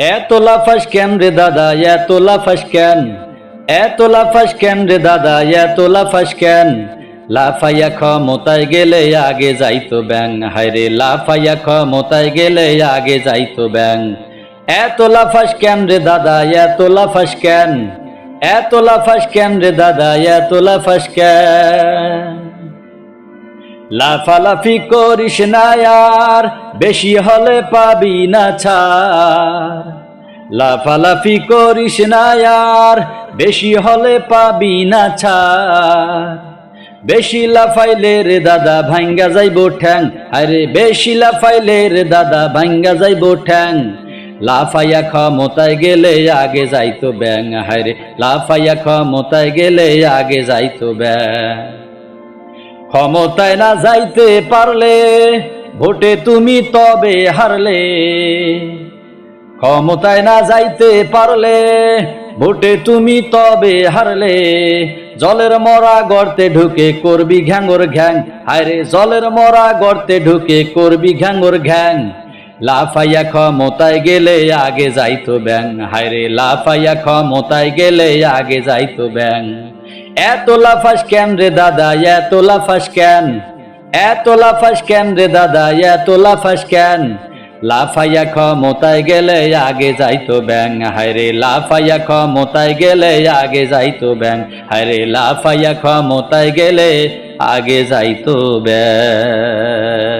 এত লাফাস কেন রে দাদা, এত লাফাস কেন? এত লাফাস কেন রে দাদা, এত লাফাস কেন? লাফাইয়া ক্ষমতায় গেলে আগে যাইতো ব্যাং হায়রে লাফাইয়া ক্ষমতায় গেলে আগে যাইতো ব্যাং এত লাফাস কেন রে দাদা, এত লাফাস কেন? এত লাফাস কেন রে দাদা, এত লাফাস কেন? লাফালাফি করিস না আর, বেশি হলে পাবি না ছাড়। লাফালাফি করিস না আর, বেশি হলে পাবি না ছাড়। বেশি লাফাইলে রে দাদা ভাঙ্গা যাইব ঠ্যাং, আরে বেশি লাফাইলে রে দাদা ভাঙ্গা যাইব ঠ্যাং। লাফাইয়া ক্ষমতায় গেলে আগে যাইতো ব্যাং হায়রে লাফাইয়া ক্ষমতায় গেলে আগে যাইতো ব্যাং ক্ষমতায় না যাইতে পারলে, ভোটে তুমি তবে হারলে। ক্ষমতায় না যাইতে পারলে, ভোটে তুমি তবে হারলে। জলের মরা গর্তে ঢুকে করবি ঘ্যাঙ্গর ঘ্যাং। হায়রে, জলের মরা গর্তে ঢুকে করবি ঘ্যাঙ্গর ঘ্যাং। লাফাইয়া ক্ষমতায় গেলে আগে যাইতো ব্যাং। হায়রে, লাফাইয়া ক্ষমতায় গেলে আগে যাইতো ব্যাং। এত লাফাস কেন রে দাদা, এত লাফাস কেন? এত লাফাস কেন রে দাদা, এত লাফাস কেন? লাফাইয়া ক্ষমতায় গেলে আগে যাইতো ব্যাং হায়রে লাফাইয়া ক্ষমতায় গেলে আগে যাইতো ব্যাং হায়রে লাফাইয়া ক্ষমতায় গেলে আগে যাইতো ব্যাং